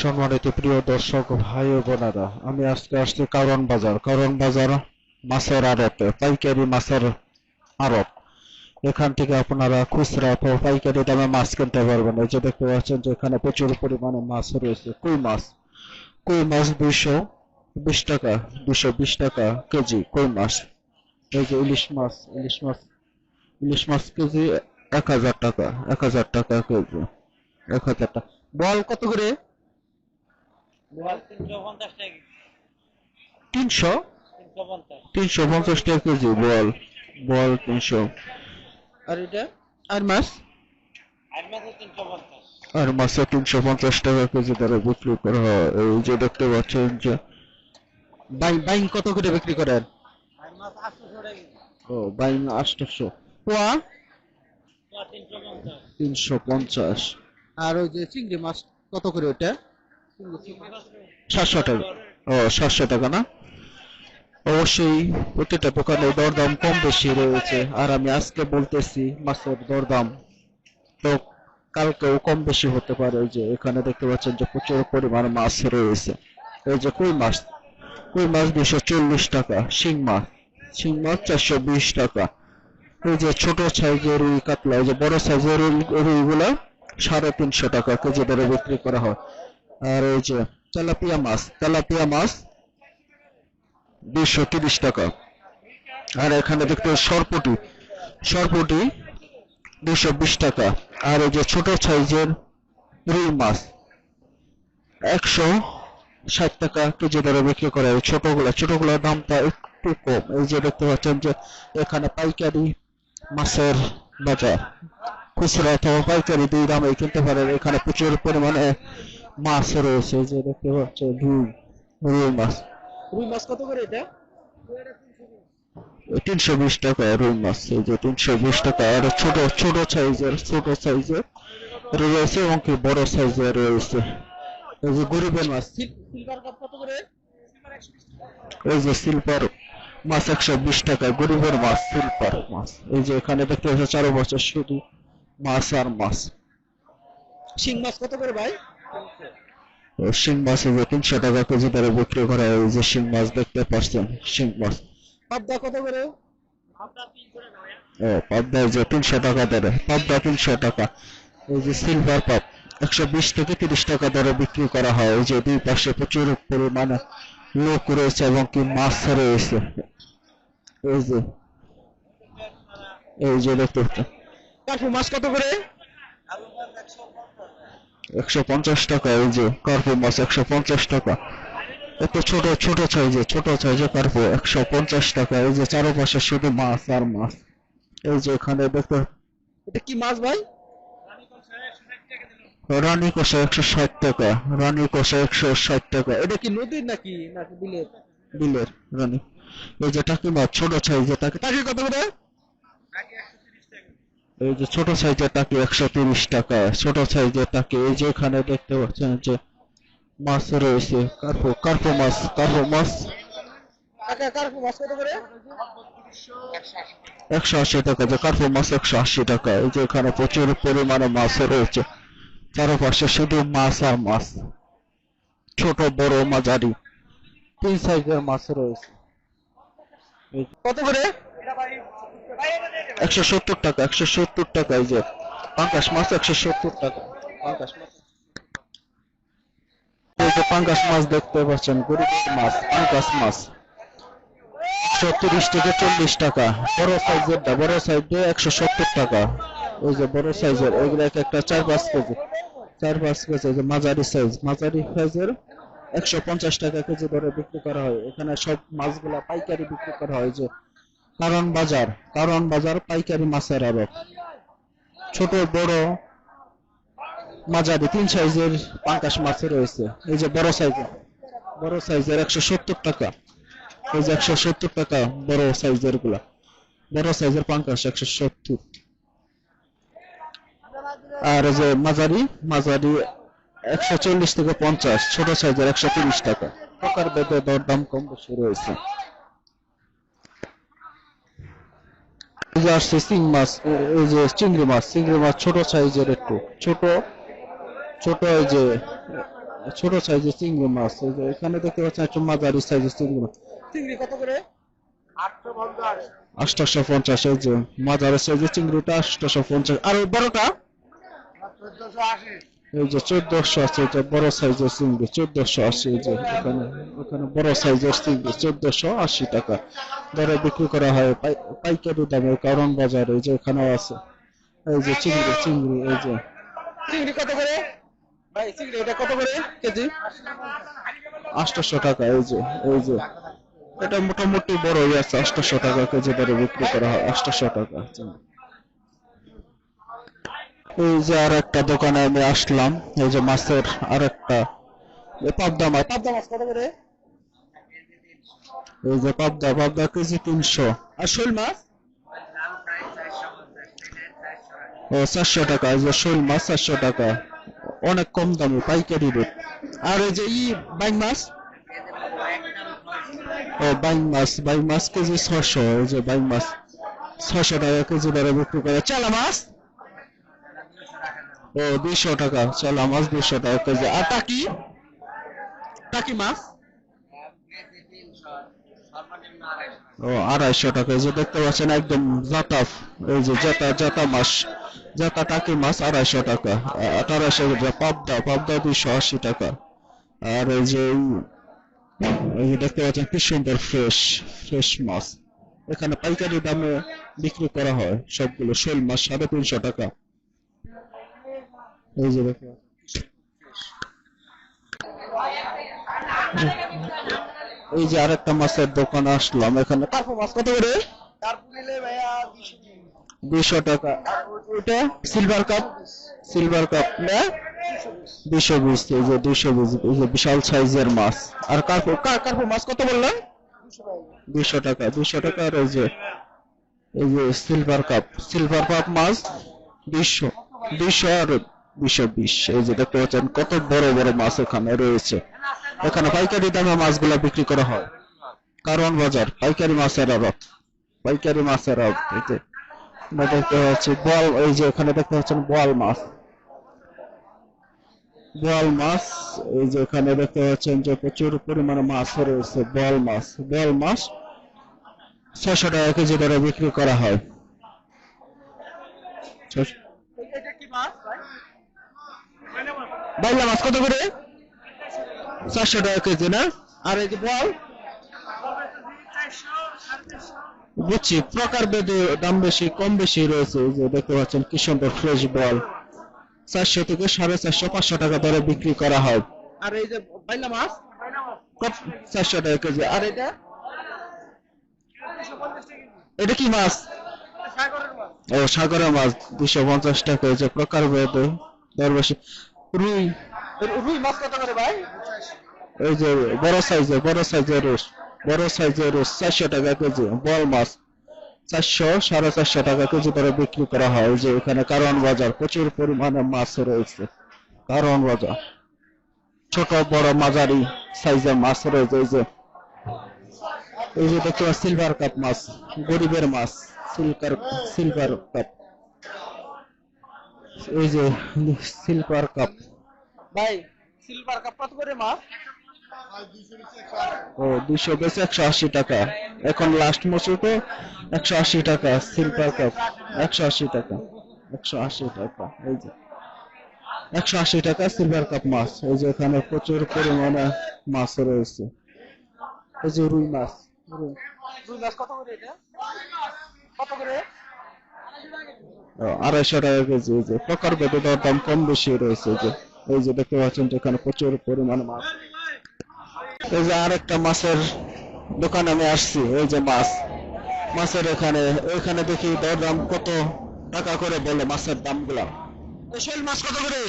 সম্মানিত প্রিয় দর্শক, ভাই ও বোনেরা, আমি আজকে আসছি কারণ বাজার। কারণ বাজার মাছের আড়তে, পাইকারি মাছের আড়ত। এখান থেকে আপনারা খুচরা পাইকারি দামে মাছ কিনতে পারবেন। এই যে দেখতে পাচ্ছেন যে এখানে প্রচুর পরিমাণে মাছ রয়েছে। কই মাছ? কই মাছ দুইশো বিশ টাকা দুশো বিশ টাকা কেজি, কই মাছ? এই যে ইলিশ মাছ ইলিশ মাছ ইলিশ মাছ কেজি এক হাজার টাকা, এক হাজার টাকা কেজি, এক হাজার টাকা। বল কত করে? তিনশো পঞ্চাশ টাকা তিনশো? তিনশো পঞ্চাশ। টাকা কেজি বল বল তিনশো। আর এটা? আর মাছ? আর মাত্র তিনশো পঞ্চাশ। টাকা কেজি দরে বিক্রি করা হয়। এই যে দেখতে পাচ্ছেন যে বাইন কত করে বিক্রি করেন? ও আটশো। পোয়া? তিনশো পঞ্চাশ। আর ওই যে চিংড়ি মাছ কত করে ওটা সাতশো টাকা। ও, সাতশো টাকা না? অবশ্যই প্রতিটা দোকানে দরদাম কম বেশি রয়েছে। আর আমি আজকে বলতেছি, মাছের দরদাম তো কালকেও কম বেশি হতে পারে। যে এখানে দেখতে পাচ্ছেন যে প্রচুর পরিমাণ মাছ রয়েছে। এই যে কই মাছ? কই মাছ দুশো চল্লিশ টাকা, শিং মাছ। শিং মাছ চারশো বিশ টাকা। এই যে ছোট সাইজের রুই কাতলা, এই যে বড় সাইজের রুইগুলো সাড়ে তিনশো টাকা কেজি দরে বিক্রি করা হয়। আর এই যে তেলাপিয়া মাছ তেলাপিয়া মাছ দুশো তিরিশ টাকা। আর এখানে দেখতে সরপটি। সরপটি দুশো বিশ টাকা। আর এই যে ছোট সাইজের রুই মাছ একশো ষাট টাকা কেজি দরে বিক্রি করে এই ছোটগুলা, ছোটগুলোর দামটা একটু কম। এই যে দেখতে পাচ্ছেন যে এখানে পাইকারি মাছের বাজার। খুচরা অথবা পাইকারি দুই দামে কিনতে পারেন। এখানে প্রচুর পরিমাণে মাছ রয়েছে যে দেখতে পাচ্ছেন রুই রুই মাছ। রুই মাছ কত করে এটা? তিনশো বিশ টাকা রুই মাছ এই যে তিনশো বিশ টাকা আর ছোট ছোট সাইজের ছোট সাইজের রয়েছে এবং কি বড় সাইজের রয়েছে। এই যে গরিবের মাছ। সিলভার কাপ কত করে? এই যে সিলভার মাছ একশো বিশ টাকা গরিবের মাছ সিলভার মাছ। এই যে এখানে দেখতে পাচ্ছি চারো বছর শুধু মাছ আর মাছ। শিং মাছ কত করে ভাই? শিং মাছ যে তিনশো টাকা কেজি দরে বিক্রি করা হয় যে শিং মাছ দেখতে পাচ্ছেন শিং মাছ। পাবদা কত করে? ও পাবদা যে তিনশো টাকা দরে পাবদা তিনশো টাকা। এই যে সিলভার পাপ একশো বিশ থেকে তিরিশ টাকা দরে বিক্রি করা হয়। এই যে দুই পাশে প্রচুর পরিমাণে লোক রয়েছে এবং কি মাছ রয়েছে। এই যে এই যে দেখতে মাছ কত করে? একশো পঞ্চাশ টাকা, এই যে কার্পু মাছ একশো পঞ্চাশ টাকা। এত ছোট ছোট সাইজে ছোট সাইজে কার্পু একশো পঞ্চাশ টাকা। এই যে চারপাশে শুধু মাছ আর মাছ। এই যে এখানে দেখো এটা কি মাছ ভাই? রানী কষা একশো ষাট টাকা, রানী কষা একশো ষাট টাকা। এটা কি নদীর নাকি? নাকি বিলের? বিলের, রানী। এই যে টাকি মাছ, ছোট সাইজে টাকি টাকি কত করে নাকি একশো তিরিশ টাকা এই যে ছোট সাইজের টাকি একশো তিরিশ টাকা ছোট সাইজের টাকি এই যে এখানে দেখতে পাচ্ছেন যে মাছ রয়েছে কার্পো কার্পো মাছ কার্পো মাছ। একশো আশি টাকা যে কার্পো মাছ একশো আশি টাকা এই যে এখানে প্রচুর পরিমাণে মাছ রয়েছে। চারপাশে শুধু মাছ আর মাছ ছোট বড় মাঝারি তিন সাইজের মাছ রয়েছে। কত করে? একশো সত্তর টাকা, একশো সত্তর টাকা এই যে। পাঙ্কাশ মাছ একশো সত্তর টাকা। পাঙ্কাশ মাছ। পাঙ্কাশ মাছ দেখতে পাচ্ছেন মাছ পাঙ্কাশ মাছ। একশো থেকে চল্লিশ টাকা। বড় বড় সাইজে একশো সত্তর টাকা। ওই যে বড় সাইজের ওইগুলো এক একটা চার পাঁচ কেজি। চার পাঁচ কেজি যে মাঝারি সাইজ। মাঝারি সাইজের একশো পঞ্চাশ টাকা কেজি দরে বিক্রি করা হয়। এখানে সব মাছগুলা পাইকারি বিক্রি করা হয় যে কারণ বাজার কারণ বাজার পাইকারি মাছের আড়ত ছোট, বড় মাঝারি, তিন সাইজের পাঙ্কাশ মাছ রয়েছে। এই যে বড় সাইজের বড় সাইজের একশো সত্তর টাকা। এই যে একশো সত্তর টাকা বড় সাইজেরগুলা। বড় সাইজের পাঙ্কাশ একশো সত্তর। আর যে মাঝারি মাঝারি একশো চল্লিশ থেকে পঞ্চাশ, ছোট সাইজের একশো তিরিশ টাকা। প্রকার বেদে দরদাম কম বেশি রয়েছে এই যে আসছে চিং মাছ এই যে চিংড়ি মাছ চিংড়ি মাছ ছোট সাইজের একটু ছোট ছোট এই যে ছোট সাইজের চিংড়ি মাছ এই যে এখানে দেখতে পাচ্ছেন একটু মাঝারি সাইজের চিংড়ি মাছ। চিংড়ি কত করে? আটশো পঞ্চাশ এই যে মাঝারি সাইজের চিংড়িটা আটশোশো পঞ্চাশ। আর বড়টা? চোদ্দশো আশি। এই যে চোদ্দশো আছে এটা বড় সাইজের চিংড়ি চোদ্দশো আশি এই যে বড় সাইজের চিংড়ি চোদ্দশো আশি টাকা। দরে বিক্রি করা হয় পাই- পাইকারি দামে কারণ বাজারে এই যে এখানেও আছে। এই যে চিংড়ি চিংড়ি এই যে। চিংড়ি কত করে? ভাই চিংড়ি এটা কত করে কেজি? আটশোশো টাকা এই যে এই যে। এটা মোটামুটি বড়ই আছে আটশোশো টাকা কেজি দরে বিক্রি করা হয় আটশোশো টাকা। এই যে আর একটা দোকানে আমি আসলাম, এই যে মাছের আর একটা। পাবদা মাছ। পাবদা মাছ কত করে? এই যে পাবদা পাবদা কেজি তিনশো। আর শোল মাছ? ও, চারশো টাকা। এই যে শোল মাছ, চারশো টাকা। অনেক কম দামে, পাইকারি রেট। আর এই যে ই বাইং মাছ? ও, বাইং মাছ। বাইং মাছ কেজি ছশো এই যে বাইং মাছ। ছশো টাকা কেজি দরে বিক্রি করে। চালা মাছ? ও, দুইশো টাকা। চালা, মাছ দুইশো টাকা কেজি আর টাকি? টাকি মাছ? ও, আড়াইশো টাকা। এই যে দেখতে পাচ্ছেন, একদম জাতা, এই যে জাতা জাতা মাছ। জাতা টাকি মাছ, আড়াইশো টাকা। টাকা। পাবদা পাবদা দুইশো আশি টাকা। আর এই যে এই যে দেখতে পাচ্ছেন, কি সুন্দর ফ্রেশ ফ্রেশ মাছ। এখানে পাইকারি দামে বিক্রি করা হয় সবগুলো। শোল মাছ, সাড়ে তিনশো টাকা। এই যে দেখো। এই যে আরেকটা মাছের দোকানে আসলাম এখানে। কার্পো মাছ কত করে? দুশো টাকা। আর ওইটা সিলভার কাপ সিলভার কাপ না? দুইশো বিশ এই যে দুইশো বিশ এই যে বিশাল সাইজের মাছ। আর কার্পো কার্পো মাছ কত বললেন? দুশো টাকা দুশো টাকা আর এই যে এই যে সিলভার কাপ সিলভার কাপ মাছ দুইশো দুইশো আর দুইশো বিশ এই কত বড় বড় মাছ এখানে রয়েছে। এখানে পাইকারি দামে মাছগুলা বিক্রি করা হয়। কারণ বাজার, পাইকারি মাছের পাইকারি মাছের পাচ্ছি, বল, এই যে এখানে দেখতে পাচ্ছেন, বল মাছ। বল মাছ, এই যে এখানে দেখতে পাচ্ছেন যে প্রচুর পরিমাণে মাছ রয়েছে, বল মাছ। বল মাছ ছশো টাকা কেজি দরে বিক্রি করা হয় ছশ- এটা কি মাছ ভাই বাইলা মাছ কত করে? চারশো টাকা কেজি, না? আর এই বল? বুঝছি, প্রকার ভেদে দাম বেশি, কম বেশি রয়েছে যে দেখতে পাচ্ছেন কি ফ্রেশ বল চারশো থেকে সাড়ে চারশো, পাঁচশো টাকা দরে বিক্রি করা হয়। আর এই যে বাইলা মাছ? চারশো টাকা কেজি। আর এটা? এটা কি মাছ? ও, সাগরের মাছ। দুশো পঞ্চাশ টাকা যে প্রকার ভেদে দর বেশি। রুই। রুই মাছ কত করে ভাই? এই যে বড় সাইজের বড় সাইজের রুস বড় সাইজের রুস চারশো টাকা কেজি বল মাছ। চারশো সাড়ে চারশো টাকা কেজি করে বিক্রি করা হয় যে এখানে কারণ বাজার প্রচুর পরিমাণে মাছ রয়েছে কারণ বাজার। ছোট বড় মাঝারি সাইজের মাছ রয়েছে এই যে। এই যে দেখতে সিলভার কাপ মাছ গরিবের মাছ সিলকার সিলভার কাপ এই যে সিলভার কাপ ভাই সিলভার কাপ কত করে মাছ ও দুশো বেশি একশো আশি টাকা। এখন লাস্ট একশো আশি টাকা সিলভার কাপ একশো আশি টাকা একশো আশি টাকা এই যে। একশো আশি টাকা সিলভার কাপ মাছ এই যে এখানে প্রচুর পরিমাণে মাছ রয়েছে। এই যে রুই মাছ রুই। মাছ কত করে এটা? কত করে? আড়াইশো টাকা কেজি যে প্রকার দর দাম কম বেশি রয়েছে যে, এই যে দেখতে পাচ্ছেন যে এখানে প্রচুর পরিমাণে মাছ। এই যে আরেকটা মাছের দোকানে আমি আসছি, এই যে মাছ। মাছের এখানে এখানে দেখি দর দাম কত টাকা করে বলে মাছের দামগুলা শোল মাছ কত করে?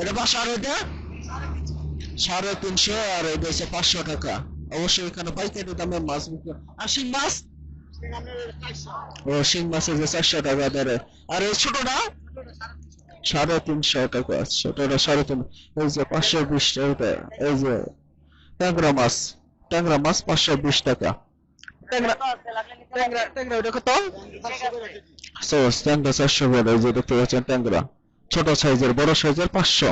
এটা পাঁচশো আর এটা সাড়ে তিনশো, আর এটা হচ্ছে পাঁচশো টাকা। অবশ্যই এখানে পাইকারি দামে মাছ বিক্রি আর মাছ যে চারশো টাকা আর, এই ছোটটা সাড়ে তিনশো টাকা সাড়ে তিন এই যে পাঁচশো বিশ টাকা, এই যে ট্যাংরা মাছ। ট্যাংরা মাছ পাঁচশো বিশ টাকা। ট্যাংরা ছোট সাইজের, বড় সাইজের পাঁচশো।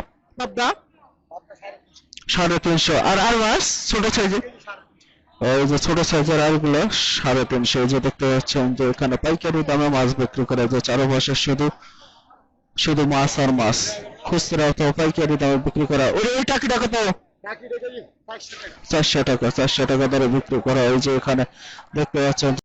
সাড়ে তিনশো। আর আর মাছ ছোট সাইজের? এই যে ছোট সাইজের আলগুলো সাড়ে তিনশো যে দেখতে পাচ্ছেন যে এখানে পাইকারি দামে মাছ বিক্রি করে যে চারপাশে শুধু শুধু মাছ আর মাছ। খুচরা অথবা পাইকারি দামে বিক্রি করা। ওই ওই টাকিটা কত চারশো টাকা চারশো টাকা দরে বিক্রি করা। ওই যে এখানে দেখতে পাচ্ছেন